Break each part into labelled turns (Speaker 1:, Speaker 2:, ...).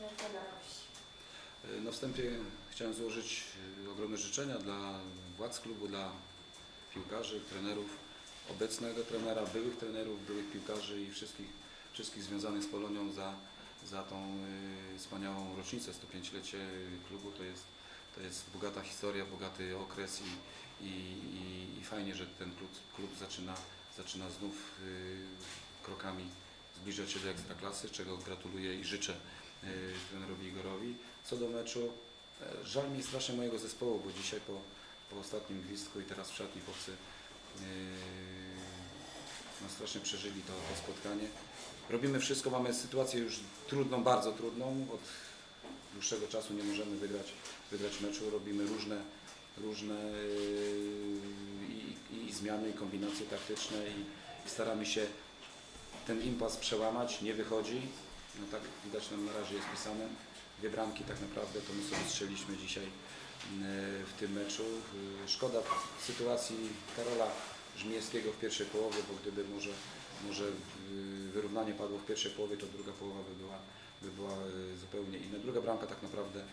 Speaker 1: Wsi.
Speaker 2: Na wstępie chciałem złożyć y, ogromne życzenia dla władz klubu, dla piłkarzy, trenerów, obecnego trenera, byłych trenerów, byłych piłkarzy i wszystkich, wszystkich związanych z Polonią za, za tą y, wspaniałą rocznicę, 105-lecie klubu. To jest, to jest bogata historia, bogaty okres i, i, i, i fajnie, że ten klub, klub zaczyna, zaczyna znów krokami zbliżać się do Ekstraklasy, czego gratuluję i życzę trenerowi Igorowi. Co do meczu, e, żal mi strasznie mojego zespołu, bo dzisiaj po, po ostatnim gwizdku i teraz w szatni chłopcy yy, no strasznie przeżyli to, to spotkanie. Robimy wszystko, mamy sytuację już trudną, bardzo trudną. Od dłuższego czasu nie możemy wygrać, wygrać meczu. Robimy różne, różne yy, i, i, i zmiany, i kombinacje taktyczne i, i staramy się ten impas przełamać. Nie wychodzi. No tak widać nam na razie jest pisane. Dwie bramki tak naprawdę to my sobie strzeliśmy dzisiaj yy, w tym meczu. Yy, Szkoda sytuacji Karola Żmijewskiego w pierwszej połowie, bo gdyby może, może yy, wyrównanie padło w pierwszej połowie, to druga połowa by była, by była zupełnie inna. Druga bramka tak naprawdę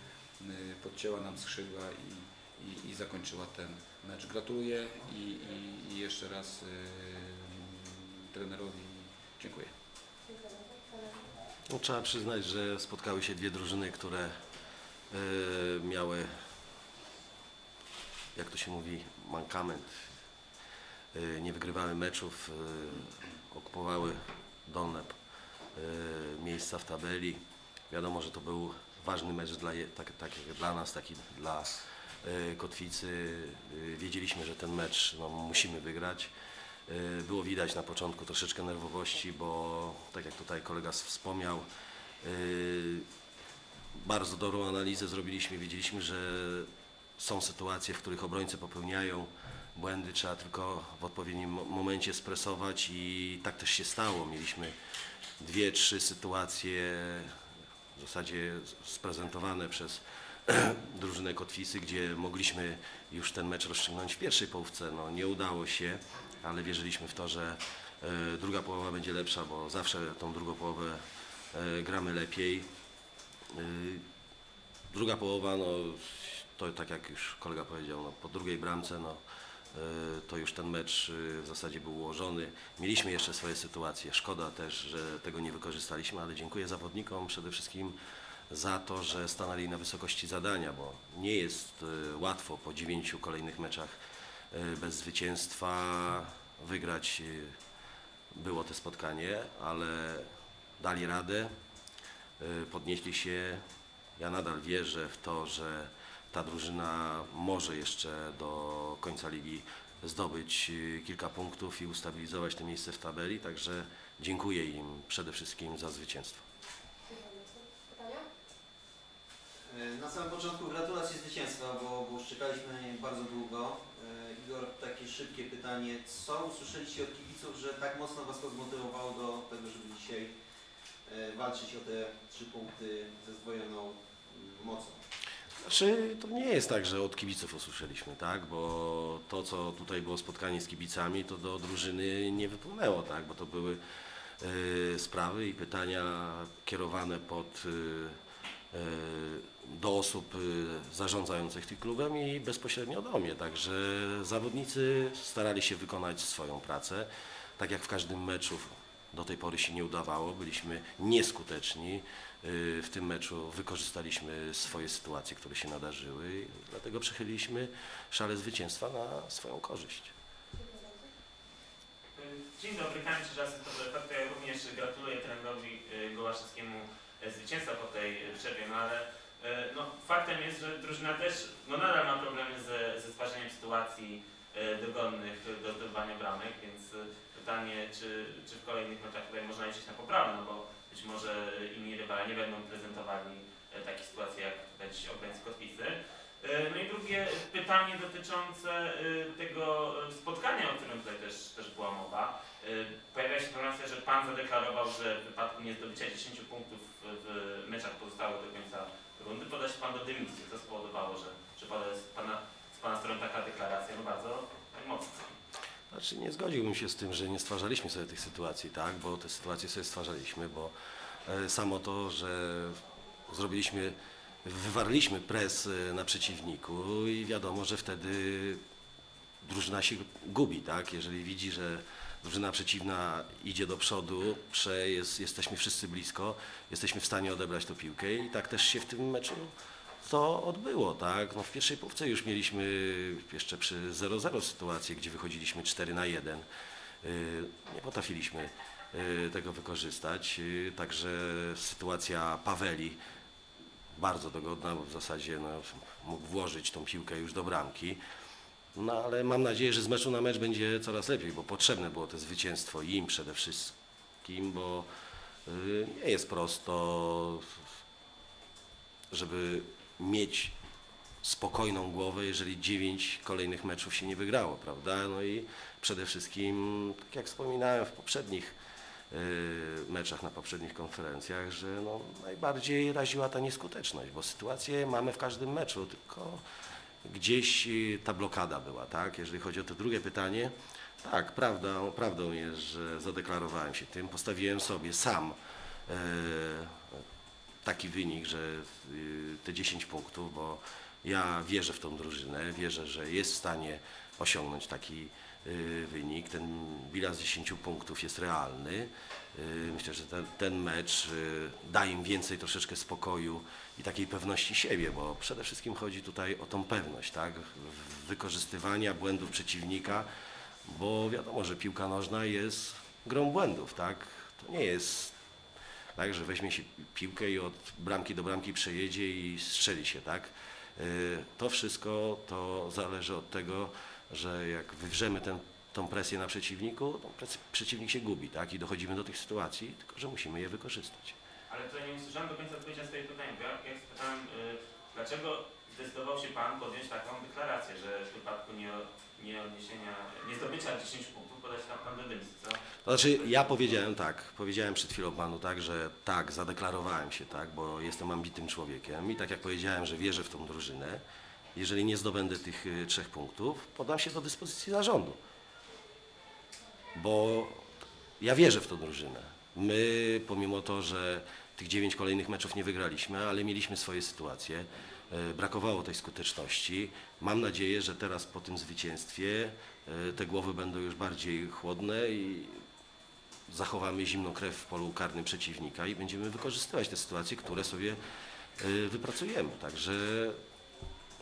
Speaker 2: podcięła nam skrzydła i, i, i zakończyła ten mecz. Gratuluję i, i, i jeszcze raz trenerowi dziękuję.
Speaker 3: No, trzeba przyznać, że spotkały się dwie drużyny, które e, miały, jak to się mówi, mankament. E, nie wygrywały meczów, e, okupowały dolne miejsca w tabeli. Wiadomo, że to był ważny mecz dla, tak, tak dla nas, taki dla Kotwicy. Wiedzieliśmy, że ten mecz no, musimy wygrać. E, Było widać na początku troszeczkę nerwowości, bo tak jak tutaj kolega wspomniał, e, bardzo dobrą analizę zrobiliśmy. Wiedzieliśmy, że są sytuacje, w których obrońcy popełniają błędy, trzeba tylko w odpowiednim mo- momencie stresować i tak też się stało. Mieliśmy dwie, trzy sytuacje w zasadzie sprezentowane przez drużynę Kotwicy, gdzie mogliśmy już ten mecz rozstrzygnąć w pierwszej połówce. No, nie udało się, ale wierzyliśmy w to, że e, druga połowa będzie lepsza, bo zawsze tą drugą połowę e, gramy lepiej. E, druga połowa, no, to tak jak już kolega powiedział, no, po drugiej bramce, no, to już ten mecz w zasadzie był ułożony. Mieliśmy jeszcze swoje sytuacje. Szkoda też, że tego nie wykorzystaliśmy, ale dziękuję zawodnikom przede wszystkim za to, że stanęli na wysokości zadania, bo nie jest łatwo po dziewięciu kolejnych meczach bez zwycięstwa wygrać e, było to spotkanie, ale dali radę, e, podnieśli się. Ja nadal wierzę w to, że ta drużyna może jeszcze do końca ligi zdobyć e, kilka punktów i ustabilizować to miejsce w tabeli, także dziękuję im przede wszystkim za zwycięstwo.
Speaker 1: Dziękuję bardzo. Pytania?
Speaker 4: E, Na samym początku gratulacje zwycięstwa, bo, bo szczekaliśmy bardzo długo. E, Igor, takie szybkie pytanie. Co usłyszeliście od kibiców, że tak mocno Was to zmotywowało do tego, żeby dzisiaj e, walczyć o te trzy punkty ze zdwojoną mm, mocą?
Speaker 3: Znaczy, to nie jest tak, że od kibiców usłyszeliśmy, tak? Bo to, co tutaj było spotkanie z kibicami, to do drużyny nie wypłynęło, tak? Bo to były e, sprawy i pytania kierowane pod, e, e, do osób e, zarządzających tym klubem i bezpośrednio do mnie. Także zawodnicy starali się wykonać swoją pracę. Tak jak w każdym meczu do tej pory się nie udawało, byliśmy nieskuteczni. Y, W tym meczu wykorzystaliśmy swoje sytuacje, które się nadarzyły, dlatego przechyliliśmy szale zwycięstwa na swoją korzyść.
Speaker 5: Dzień dobry, Kamil Czyżasy, to. Ja również gratuluję trenerowi y, Gołaszewskiemu y, zwycięstwa po tej y, przerwie, no ale y, no, faktem jest, że drużyna też no, nadal ma problemy ze, ze stwarzaniem sytuacji dogodnych do zdobywania bramek, więc pytanie, czy, czy w kolejnych meczach tutaj można liczyć na poprawę, no bo być może inni rywale nie będą prezentowali y, takie sytuacje jak tutaj dziś obrońcy Kotwicy. Y, No i drugie pytanie dotyczące y, tego y, spotkania, o którym tutaj też, też była mowa. Pojawia się informacja, że Pan zadeklarował, że w wypadku niezdobycia 10 punktów w- meczach pozostałych do końca rundy poda się Pan do dymisji. Co spowodowało, że, że pada z, pana, z Pana strony taka deklaracja? No bardzo mocna.
Speaker 3: Znaczy nie zgodziłbym się z tym, że nie stwarzaliśmy sobie tych sytuacji, tak? Bo te sytuacje sobie stwarzaliśmy, bo e, samo to, że zrobiliśmy, wywarliśmy pres e, na przeciwniku i wiadomo, że wtedy drużyna się gubi, tak? Jeżeli widzi, że drużyna przeciwna idzie do przodu, prze, jest, jesteśmy wszyscy blisko, jesteśmy w stanie odebrać tę piłkę i tak też się w tym meczu to odbyło, tak? No w pierwszej połówce już mieliśmy jeszcze przy 0-0 sytuację, gdzie wychodziliśmy 4 na 1. Yy, Nie potrafiliśmy yy, tego wykorzystać, także sytuacja Paweli bardzo dogodna, bo w zasadzie no, mógł włożyć tą piłkę już do bramki. No ale mam nadzieję, że z meczu na mecz będzie coraz lepiej, bo potrzebne było to zwycięstwo im przede wszystkim, bo y, nie jest prosto, żeby mieć spokojną głowę, jeżeli dziewięć kolejnych meczów się nie wygrało, prawda? No i przede wszystkim, tak jak wspominałem w poprzednich meczach, na poprzednich konferencjach, że no, najbardziej raziła ta nieskuteczność, bo sytuację mamy w każdym meczu, tylko gdzieś y, ta blokada była, tak? Jeżeli chodzi o to drugie pytanie, tak, prawda, prawdą jest, że zadeklarowałem się tym, postawiłem sobie sam e, taki wynik, że y, te 10 punktów, bo ja wierzę w tą drużynę, wierzę, że jest w stanie osiągnąć taki y, wynik. Ten bilans 10 punktów jest realny. Y, Myślę, że ten, ten mecz y, da im więcej troszeczkę spokoju i takiej pewności siebie, bo przede wszystkim chodzi tutaj o tą pewność, tak? Wykorzystywania błędów przeciwnika, bo wiadomo, że piłka nożna jest grą błędów, tak? To nie jest tak, że weźmie się piłkę i od bramki do bramki przejedzie i strzeli się, tak? Y, To wszystko to zależy od tego, że jak wywrzemy ten, tą presję na przeciwniku, to pres- przeciwnik się gubi, tak? I dochodzimy do tych sytuacji, tylko że musimy je wykorzystać.
Speaker 5: Ale to nie usłyszałem do końca odpowiedzi na swoje pytanie, ja, jak spytałem, y, dlaczego zdecydował się Pan podjąć taką deklarację, że w wypadku nie, nie odniesienia, nie zdobycia 10 punktów podać
Speaker 3: znaczy, ja powiedziałem tak, powiedziałem przed chwilą panu tak, że tak, zadeklarowałem się, tak, bo jestem ambitnym człowiekiem i tak jak powiedziałem, że wierzę w tą drużynę, jeżeli nie zdobędę tych y, trzech punktów, podam się do dyspozycji zarządu. Bo ja wierzę w tą drużynę. My, pomimo to, że tych dziewięć kolejnych meczów nie wygraliśmy, ale mieliśmy swoje sytuacje, brakowało tej skuteczności. Mam nadzieję, że teraz po tym zwycięstwie y, te głowy będą już bardziej chłodne i zachowamy zimną krew w polu karnym przeciwnika i będziemy wykorzystywać te sytuacje, które sobie y, wypracujemy. Także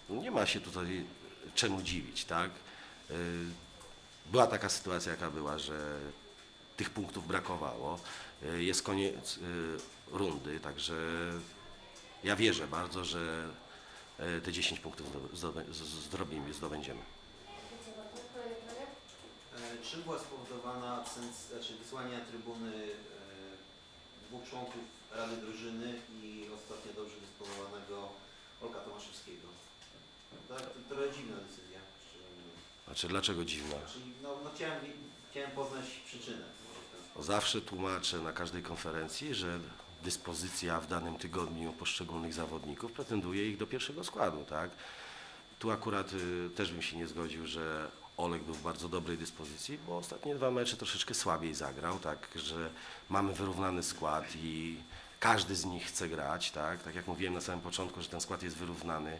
Speaker 3: nie ma się tutaj czemu dziwić, tak? Była taka sytuacja, jaka była, że tych punktów brakowało. Jest koniec rundy, także ja wierzę bardzo, że te 10 punktów zdobędziemy.
Speaker 4: E, Czym była spowodowana absenc- znaczy wysłanie na trybuny e, dwóch członków Rady Drużyny i ostatnio dobrze dysponowanego Olka Tomaszewskiego? Tak, to trochę dziwna decyzja.
Speaker 3: Znaczy, dlaczego dziwna?
Speaker 4: Czyli no, no chciałem, chciałem poznać przyczynę.
Speaker 3: Zawsze tłumaczę na każdej konferencji, że dyspozycja w danym tygodniu poszczególnych zawodników pretenduje ich do pierwszego składu, tak? Tu akurat y, też bym się nie zgodził, że Olek był w bardzo dobrej dyspozycji, bo ostatnie dwa mecze troszeczkę słabiej zagrał, tak, że mamy wyrównany skład i każdy z nich chce grać, tak? Tak jak mówiłem na samym początku, że ten skład jest wyrównany.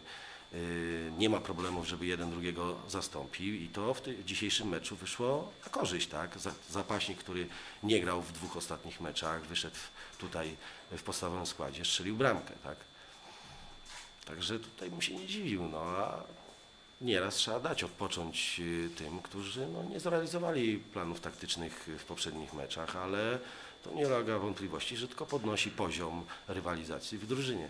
Speaker 3: Y, Nie ma problemów, żeby jeden drugiego zastąpił i to w, w dzisiejszym meczu wyszło na korzyść, tak? Za- Zapaśnik, który nie grał w dwóch ostatnich meczach, wyszedł tutaj w podstawowym składzie, strzelił bramkę, tak? Także tutaj bym się nie dziwił, no a nieraz trzeba dać odpocząć y, tym, którzy no, nie zrealizowali planów taktycznych w poprzednich meczach, ale to nie ulega wątpliwości, że tylko podnosi poziom rywalizacji w drużynie.